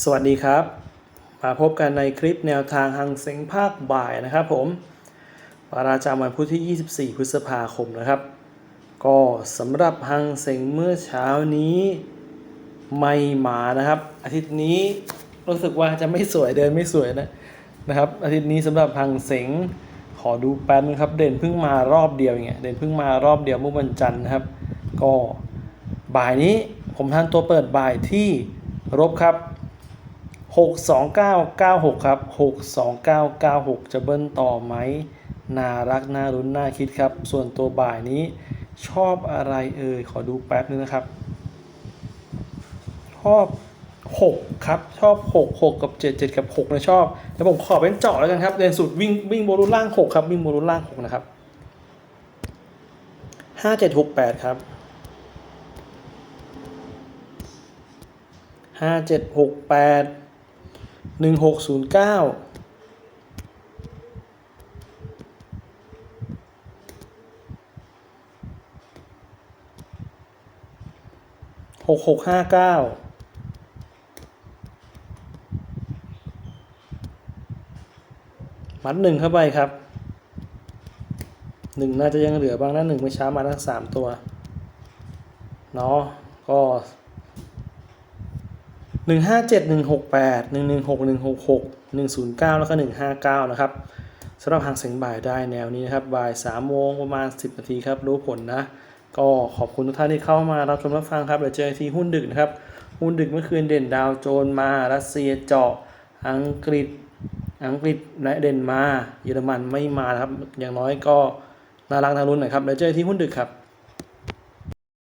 สวัสดีครับ มาพบกันในคลิปแนวทางฮังเซ็งภาคบ่ายนะครับผมประจำวันพุธที่ 24 พฤษภาคมนะครับ ก็สำหรับฮังเซ็งเมื่อเช้านี้ไม่มานะครับ อาทิตย์นี้รู้สึกว่าจะไม่สวยเดินไม่สวยนะนะครับ อาทิตย์นี้สำหรับฮังเซ็งขอดูแป๊บนึงครับ เด่นเพิ่งมารอบเดียวอย่างเงี้ยเด่นเพิ่งมารอบเดียวเมื่อวันจันทร์นะครับ ก็บ่ายนี้ผมทานตัวเปิดบ่ายที่รบครับ 62996 ครับ 62996 จะเบิ้ลต่อไหมน่ารัก น่ารุ้น น่าคิดครับ ส่วนตัวบ่ายนี้ชอบอะไรเอ่ย ขอดูแป๊บนึงนะครับ ชอบ 6 ครับ ชอบ 6 6 กับ 7 7 กับ6นะชอบ แล้วผมขอเป็นเจาะแล้วกันครับเดินสุดวิ่งวิ่งโบลูล่าง 6 ครับ วิ่งโบลูล่าง 6 นะครับ 5768 ครับ5768ห หนึ่งหกศูนย์เก้าหกหกห้าเก้ามัดหนึ่งเข้าไปครับหนึ่งน่าจะยังเหลือบ้างนะหนึ่งไม่ช้ามาทั้งสามตัว เนาะก็ หนึ่งห้าเจ็ดหนึ่งหกแปดหนึ่งหนึ่งหกหนึ่งหกหกหนึ่งศูนย์เก้าแล้วก็หนึ่งห้าเก้านะครับสำหรับทางเสียงบ่ายได้แนวนี้นะครับ บ่ายสามโมงประมาณสิบนาทีครับ รู้ผลนะ ก็ขอบคุณทุกท่านที่เข้ามารับชมรับฟังครับเดี๋ยวเจอทีหุ้นดึกนะครับ หุ้นดึกเมื่อคืนเด่นดาวโจนมา รัสเซียเจาะ อังกฤษ อังกฤษและเด่นมา เยอรมันไม่มานะครับ อย่างน้อยก็น่ารักน่ารุ้นหน่อยครับเดี๋ยวเจอทีหุ้นดึกครับ